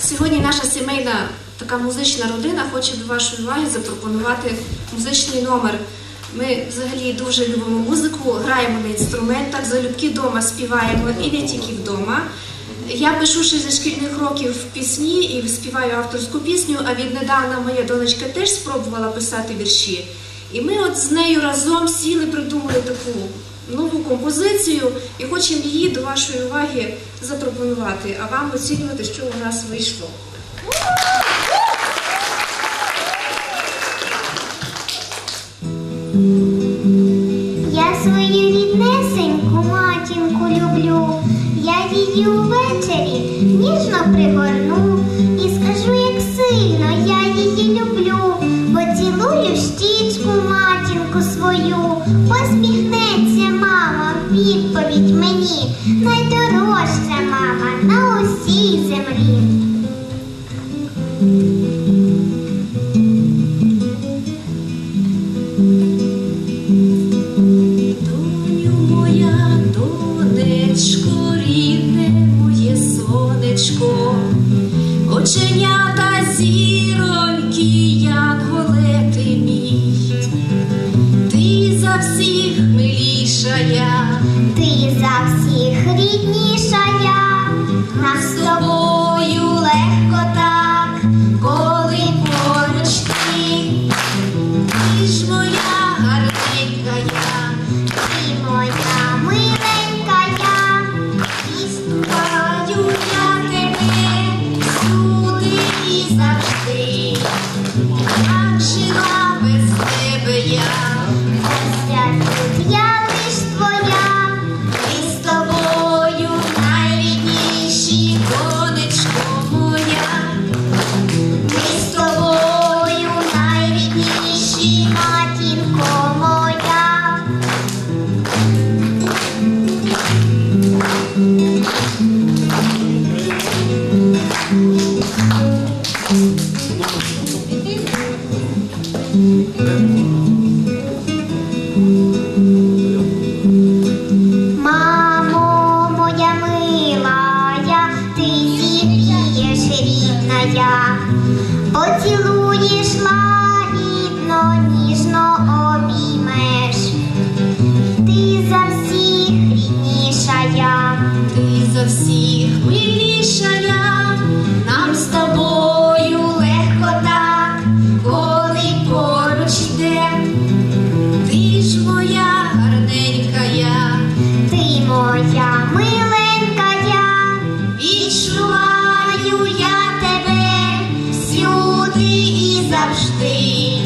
Сьогодні наша сімейна така музична родина хоче до вашої уваги запропонувати музичний номер. Ми взагалі дуже любимо музику, граємо на інструментах, залюбки вдома співаємо і не тільки вдома. Я пишу ще зі шкільних років пісні і співаю авторську пісню, а віднедавна моя донечка теж спробувала писати вірші. І ми от з нею разом сіли, придумали таку нову композицію і хочемо її до вашої уваги запропонувати, а вам оцінювати, що у нас вийшло. Я свою ріднесеньку матінку люблю, я її увечері ніжно пригорну і скажу, як сильно я її люблю, поцілую щічку матінку свою, в відповідь мені, найдорожча мама на усій землі. Я, Мамо, моя милая, ти зігрієш рідная, поцілуєш всюди і завжди,